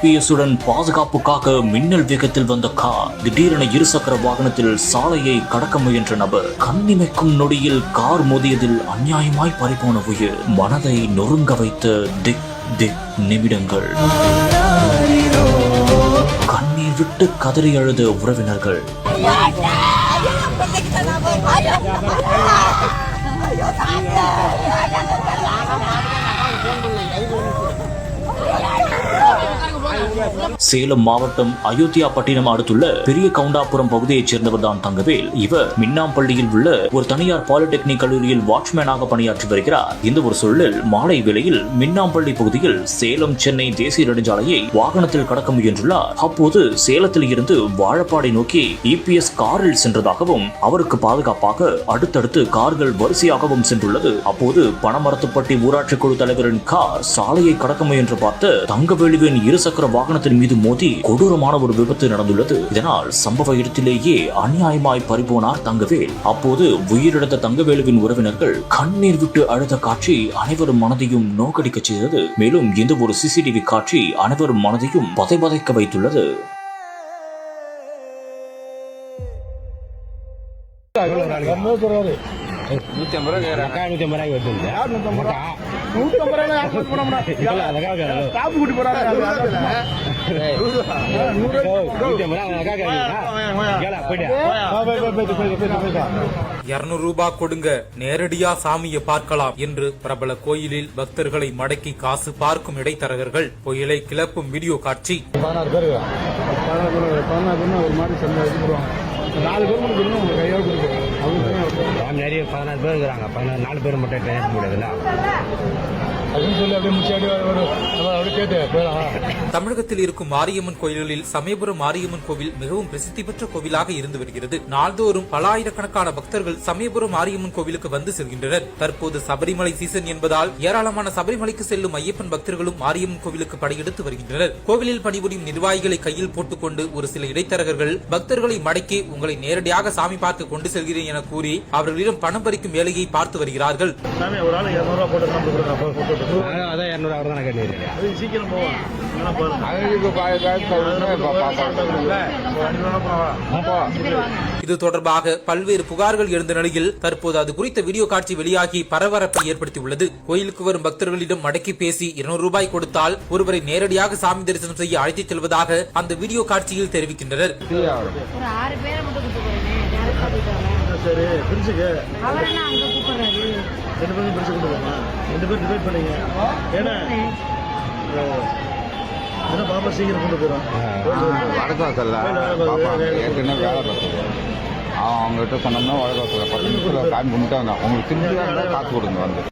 இபிஎஸ்ஸுடன் பாதுகாப்புக்காக மின்னல் வேகத்தில் வந்த கார் திடீரென இருசக்கர வாகனத்தில் சாலையை கடக்க முயன்ற நபர் கண்ணிமைக்கும் நொடியில் கார் மோதியதில் அநியாயமாய் பறிபோன உயிர் மனதை நொறுங்க வைத்த திக் திக் நிமிடங்கள் கண்ணீர் விட்டு கதறி அழுத உறவினர்கள் சேலம் மாவட்டம் அயோத்தியா பட்டினம் அடுத்துள்ள பெரிய கவுண்டாபுரம் பகுதியைச் சேர்ந்தவர் தான் தங்கவேல். இவர் மின்னாம்பள்ளியில் உள்ள ஒரு தனியார் பாலிடெக்னிக் கல்லூரியில் வாட்ச்மேனாக பணியாற்றி வருகிறார். இந்த ஒரு சூழலில் மாலை வேளையில் மின்னாம்பள்ளி பகுதியில் சேலம் சென்னை தேசிய நெடுஞ்சாலையை வாகனத்தில் கடக்க முயன்றுள்ளார். அப்போது சேலத்தில் இருந்து வாழப்பாடை நோக்கி இபிஎஸ் காரில் சென்றதாகவும் அவருக்கு பாதுகாப்பாக அடுத்தடுத்து கார்கள் வரிசையாகவும் சென்றுள்ளது. அப்போது பணமரத்துப்பட்டி ஊராட்சி குழு தலைவரின் கார் சாலையை கடக்க முயன்று பார்த்த தங்கவேலுவின் இருசக்கர வாகனத்தின் மீது மோதி கொடூரமான ஒரு விபத்து நடந்துள்ளது. இதனால் சம்பவ இடத்திலேயே அநியாயமாய் பறிபோனார் தங்கவேல். அப்போது உயிரிழந்த தங்கவேலுவின் உறவினர்கள் கண்ணீர் விட்டு அழுத காட்சி அனைவரும் மனதையும் நோக்கடிக்கச் செய்தது. மேலும் இந்த ஒரு சிசிடிவி காட்சி அனைவரும் மனதையும் பதைபதைக்க வைத்துள்ளது. நூத்தி ஐம்பது ரூபா நூத்தி ஐம்பது ரூபாய்க்கு வருது யார் நூத்தி ஐம்பது ரூபா? நூத்தி ஐம்பது ஸ்டாப் கூட்டி இருநூறு ரூபாய் கொடுங்க நேரடியா சாமியை பார்க்கலாம் என்று பிரபல கோயிலில் பக்தர்களை மடக்கி காசு பார்க்கும் இடைத்தரகர்கள் கோயிலை கிளப்பும் வீடியோ காட்சி. பதினாறு பேர் பதினாறு பேர் ஒரு மாதிரி நாலு பேர் மட்டும் அவங்க தானே வைப்பாங்க. சாமி நிறைய பதினாறு பேர் இருக்கிறாங்க. பதினாறு நாலு பேர் மட்டும் ட்ரெயின் முடியாதுல்ல? அப்படின்னு சொல்லி அப்படியே முடிச்சு அப்படியே ஒரு நம்ம அப்படியே கேட்டு போயிடலாம் தமிழகத்தில் இருக்கும் மாரியம்மன் கோயில்களில் சமயபுரம் மாரியம்மன் கோவில் மிகவும் பிரசித்தி பெற்ற கோவிலாக இருந்து வருகிறது. நாள்தோறும் பல ஆயிரக்கணக்கான பக்தர்கள் சமயபுரம் மாரியம்மன் கோவிலுக்கு வந்து செல்கின்றனர். தற்போது சபரிமலை சீசன் என்பதால் ஏராளமான சபரிமலைக்கு செல்லும் ஐயப்பன் பக்தர்களும் மாரியம்மன் கோவிலுக்கு படையெடுத்து வருகின்றனர். கோவிலில் பணிபுரியும் நிர்வாகிகளை கையில் போட்டுக்கொண்டு ஒரு சில இடைத்தரகர்கள் பக்தர்களை மடக்கி உங்களை நேரடியாக சாமி பார்க்க கொண்டு செல்கிறேன் என கூறி அவர்களிடம் பணம் பறிக்கும் வேலையை பார்த்து வருகிறார்கள். இது தொடர்பாக பல்வேறு புகார்கள் எழுந்த நிலையில் தற்போது அது குறித்த வீடியோ காட்சி வெளியாகி பரபரப்பை ஏற்படுத்தியுள்ளது. கோயிலுக்கு வரும் பக்தர்களிடம் மடக்கி பேசி இருநூறு ரூபாய் கொடுத்தால் ஒருவரை நேரடியாக சாமி தரிசனம் செய்ய அழைத்துச் செல்வதாக அந்த வீடியோ காட்சியில் தெரிவிக்கின்றனர். சரி பிரிச்சுக்கு. அவர் என்ன அங்க கூப்பிடுறாரு. ரெண்டு பேரும் பிரிச்சு போமா ரெண்டு பேரும் டிவைட் பண்ணீங்க. ஏன்னா ஓ. ஏன்னா பாப்பா சீக்கிரம் கொண்டு போயிடும். வடக்கு வாசல்ல பாப்பா ஏற்கனவே வேலை பார்த்துது அவன் அவங்ககிட்ட சொன்னோம்னா வடக்கு வாசல்ல பத்து நிமிஷத்தில் உங்களுக்கு காசு கொடுங்க வந்து.